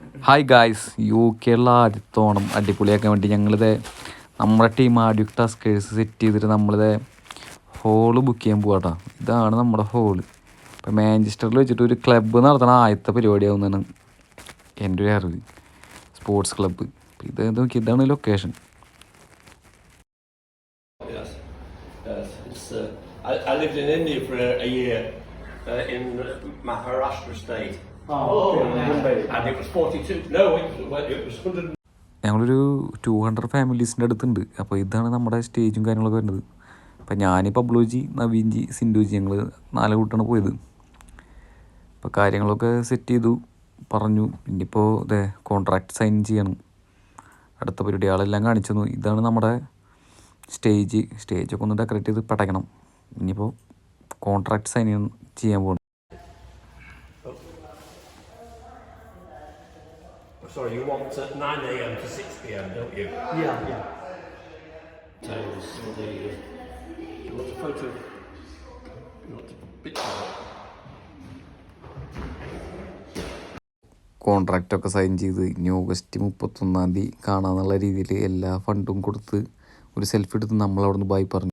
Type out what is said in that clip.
Hi guys യു കെയുള്ള ആദ്യത്തെ ഓണം അടിപൊളിയാക്കാൻ വേണ്ടി ഞങ്ങളിത് നമ്മുടെ ടീം ആദ്യ ടാസ്കേഴ്സ് സെറ്റ് ചെയ്തിട്ട് നമ്മളിത് ഹോൾ ബുക്ക് ചെയ്യാൻ പോവാട്ടോ. ഇതാണ് നമ്മുടെ ഹോൾ ഇപ്പം മാഞ്ചസ്റ്ററിൽ വെച്ചിട്ട് ഒരു ക്ലബ്ബ് നടത്തണ ആദ്യത്തെ പരിപാടിയാവുന്നതാണ് എന്റെ ഒരു അറിവ്. സ്പോർട്സ് ക്ലബ്ബ് ഇത് നോക്കി ഇതാണ് location uh, I, lived in India for a year uh, in Maharashtra state. Oh, and it was 42. No, it was, it was 100. ഞങ്ങളൊരു ടു ഹൺഡ്രഡ് ഫാമിലീസിന്റെ അടുത്തുണ്ട്. അപ്പോൾ ഇതാണ് നമ്മുടെ സ്റ്റേജും കാര്യങ്ങളൊക്കെ വരുന്നത്. അപ്പം ഞാൻ പബ്ലോജി നവീൻജി സിന്ധുജി ഞങ്ങൾ നാല് കൂട്ടാണ് പോയത്. അപ്പോൾ കാര്യങ്ങളൊക്കെ സെറ്റ് ചെയ്തു പറഞ്ഞു. ഇനിയിപ്പോൾ ഇതേ കോൺട്രാക്ട് സൈൻ ചെയ്യണം. അടുത്ത പരിപാടി ആളെല്ലാം കാണിച്ചു തന്നു. ഇതാണ് നമ്മുടെ സ്റ്റേജ് സ്റ്റേജൊക്കെ ഒന്ന് ഡെക്കറേറ്റ് ചെയ്ത് പടയ്ക്കണം. ഇനിയിപ്പോൾ കോൺട്രാക്ട് സൈൻ ചെയ്യാൻ പോകണം sorry, you want at 9 a.m. to 6 p.m., don't you? Yeah, yeah. Tables, the. You want a photo? You want a picture? കോൺട്രാക്റ്റൊക്കെ സൈൻ ചെയ്ത് ഇനി ഓഗസ്റ്റ് മുപ്പത്തൊന്നാം തീയതി കാണാമെന്നുള്ള രീതിയിൽ എല്ലാ ഫണ്ടും കൊടുത്ത് ഒരു സെൽഫി എടുത്ത് നമ്മളവിടുന്ന് ബായി പറഞ്ഞു